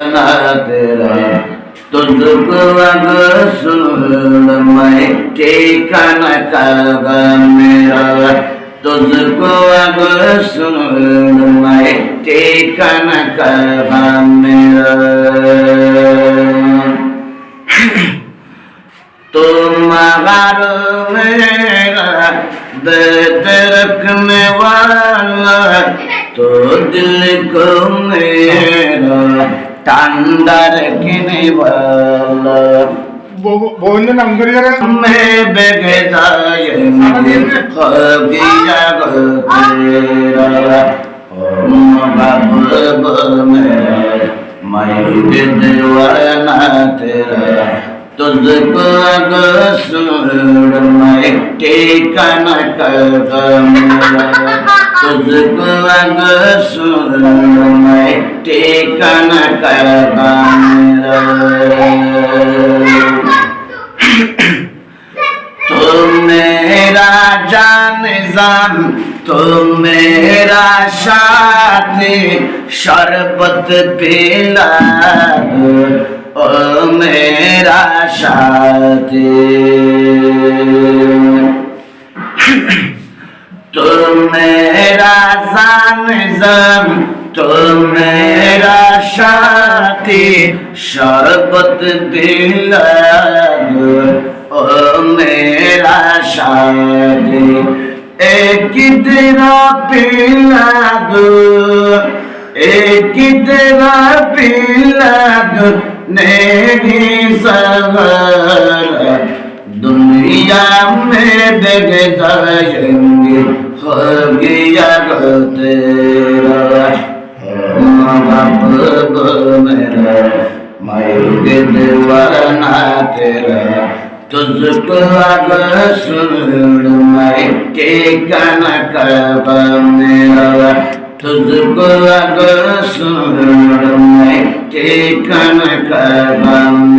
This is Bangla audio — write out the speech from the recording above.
तेरा तुझको सुन मैं ठिकाना कागा मेरा तुझको सुन मैं ठिकाना कागा मेरा तुम्हारा मेरा दर्द रखने वाला तो दिल को मेरा কান্দার কিনে বন্ধু নাম করি মে বেগে যায় গিয়া গেরা ওম বাব মেরা মাইর দেওয়ানা তেরা। तुझको गसुर मैं ठिकाना कर मेरा तुझको गसुर ठिकाना कर तुम मेरा जान जान तुम मेरा साथी, शरबत पिला ओ मेरा साथी। तुम मेरा जान जान तुम साथी शरबत पिला दो ओ मेरा साथी एक तेरा पिला दो एक तेरा पिला दो नेगी सवारा दुनिया में देख जाएंगे हो गया गो तेरा बाप तुझको अगर सुन मैं ठिकाना कब मेरा तुझको अगर सुन मैं ठिकाना कब मेरा